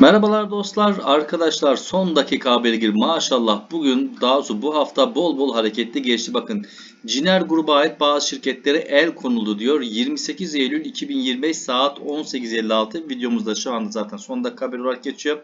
Merhabalar dostlar, arkadaşlar son dakika haberi gibi maşallah bugün daha doğrusu bu hafta bol bol hareketli geçti. Bakın Ciner gruba ait bazı şirketlere el konuldu diyor. 28 Eylül 2025 saat 18.56 videomuzda şu anda zaten son dakika haberi olarak geçiyor.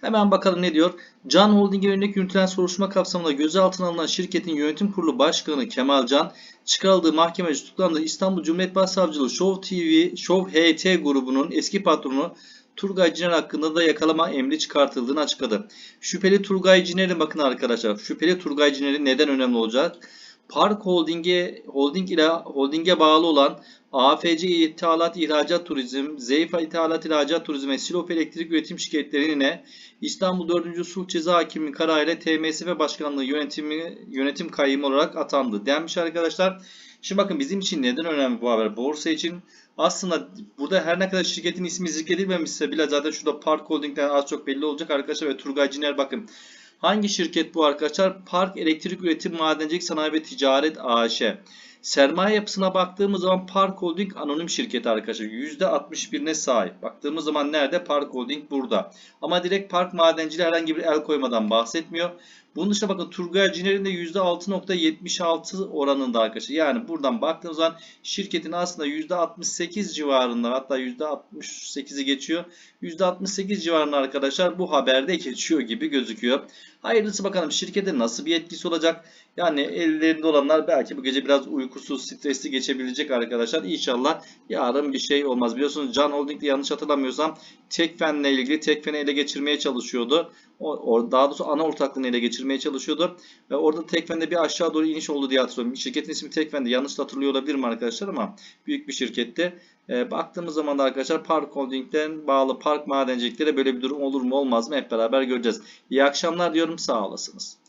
Hemen bakalım ne diyor. Can Holding'e yönelik yürütülen soruşturma kapsamında gözaltına alınan şirketin yönetim kurulu başkanı Kemal Can çıkarıldığı mahkemece tutuklandığı İstanbul Cumhuriyet Başsavcılığı Show TV, Show HT grubunun eski patronu Turgay Ciner hakkında da yakalama emri çıkartıldığını açıkladı. Şüpheli Turgay Ciner'in bakın arkadaşlar. Şüpheli Turgay Ciner'in neden önemli olacak? Park Holding'e holding ile holding'e bağlı olan AFC İthalat İhracat Turizm, Zeyfa İthalat İhracat Turizm ve Silop Elektrik Üretim şirketlerine İstanbul 4. Sulh Ceza Hakimi kararıyla TMSF Başkanlığı yönetimi yönetim kayyumu olarak atandı denmiş arkadaşlar. Şimdi bakın bizim için neden önemli bu haber? Borsa için aslında burada her ne kadar şirketin ismi zikredilmemişse bile zaten şurada Park Holding'den az çok belli olacak arkadaşlar ve Turgay Ciner bakın. Hangi şirket bu arkadaşlar? Park Elektrik Üretim Madencilik Sanayi ve Ticaret AŞ. Sermaye yapısına baktığımız zaman Park Holding anonim şirketi arkadaşlar. %61'ine sahip. Baktığımız zaman nerede? Park Holding burada. Ama direkt Park Madenciliğe herhangi bir el koymadan bahsetmiyor. Bunun dışında bakın Turgay Ciner'in de %6.76 oranında arkadaşlar. Yani buradan baktığımız zaman şirketin aslında %68 civarında hatta %68'i geçiyor. %68 civarında arkadaşlar bu haberde geçiyor gibi gözüküyor. Hayırlısı bakalım şirkete nasıl bir etkisi olacak? Yani ellerinde olanlar belki bu gece biraz uykusuz, stresli geçebilecek arkadaşlar. İnşallah yarın bir şey olmaz. Biliyorsunuz Can Holding'de yanlış hatırlamıyorsam Tekfen'le ilgili Tekfen'i ele geçirmeye çalışıyordu. Daha doğrusu ana ortaklığını ele geçirmeye çalışıyordu. Ve orada Tekfen'de bir aşağı doğru iniş oldu diye hatırlıyorum. Şirketin ismi Tekfen'de. Yanlış hatırlıyor olabilirim arkadaşlar ama büyük bir şirkette. E, baktığımız zaman da arkadaşlar Park Holding'den bağlı Park Madenciliklere böyle bir durum olur mu olmaz mı hep beraber göreceğiz. İyi akşamlar diyorum sağ olasınız.